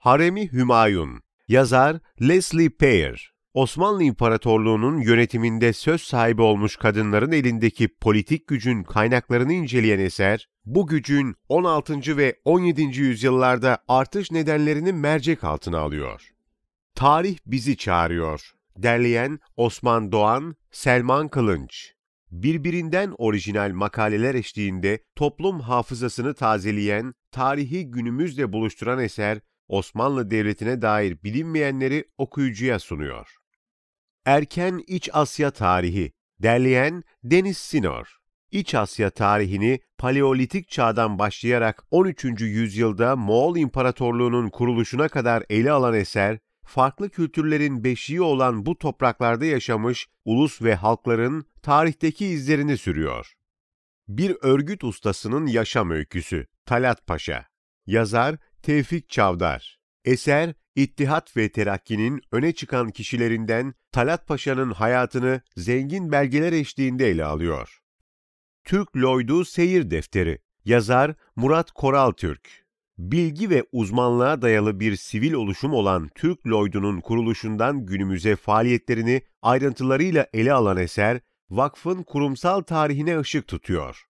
Haremi Hümayun Yazar Leslie Payer Osmanlı İmparatorluğu'nun yönetiminde söz sahibi olmuş kadınların elindeki politik gücün kaynaklarını inceleyen eser, bu gücün 16. ve 17. yüzyıllarda artış nedenlerini mercek altına alıyor. Tarih bizi çağırıyor. Derleyen Osman Doğan, Selman Kılınç. Birbirinden orijinal makaleler eşliğinde toplum hafızasını tazeleyen, tarihi günümüzle buluşturan eser, Osmanlı Devleti'ne dair bilinmeyenleri okuyucuya sunuyor. Erken İç Asya Tarihi Derleyen Deniz Sinor İç Asya tarihini Paleolitik çağdan başlayarak 13. yüzyılda Moğol İmparatorluğu'nun kuruluşuna kadar ele alan eser, farklı kültürlerin beşiği olan bu topraklarda yaşamış ulus ve halkların tarihteki izlerini sürüyor. Bir örgüt ustasının yaşam öyküsü Talat Paşa Yazar Tevfik Çavdar Eser, İttihat ve Terakki'nin öne çıkan kişilerinden Talat Paşa'nın hayatını zengin belgeler eşliğinde ele alıyor. Türk Lloyd'u Seyir Defteri Yazar Murat Koral Türk Bilgi ve uzmanlığa dayalı bir sivil oluşum olan Türk Lloyd'unun kuruluşundan günümüze faaliyetlerini ayrıntılarıyla ele alan eser, vakfın kurumsal tarihine ışık tutuyor.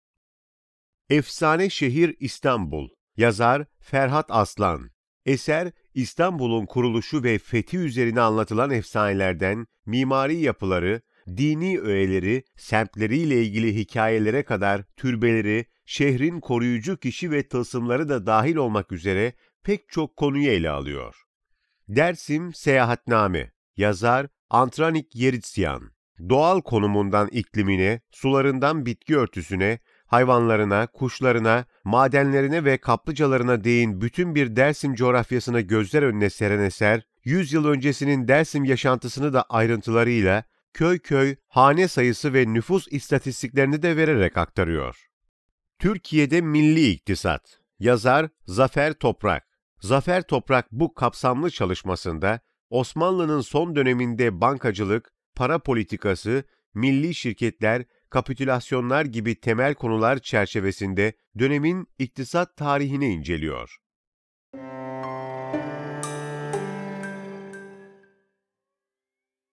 Efsane Şehir İstanbul Yazar Ferhat Aslan. Eser, İstanbul'un kuruluşu ve fethi üzerine anlatılan efsanelerden mimari yapıları, dini öğeleri, semtleriyle ilgili hikayelere kadar türbeleri, şehrin koruyucu kişi ve tılsımları da dahil olmak üzere pek çok konuyu ele alıyor. Dersim Seyahatname. Yazar Antranik Yeritsyan Doğal konumundan iklimine, sularından bitki örtüsüne, hayvanlarına, kuşlarına, madenlerine ve kaplıcalarına değin bütün bir Dersim coğrafyasına gözler önüne seren eser, 100 yıl öncesinin Dersim yaşantısını da ayrıntılarıyla, köy köy, hane sayısı ve nüfus istatistiklerini de vererek aktarıyor. Türkiye'de Milli İktisat Yazar Zafer Toprak Zafer Toprak bu kapsamlı çalışmasında Osmanlı'nın son döneminde bankacılık, para politikası, milli şirketler, kapitülasyonlar gibi temel konular çerçevesinde dönemin iktisat tarihini inceliyor.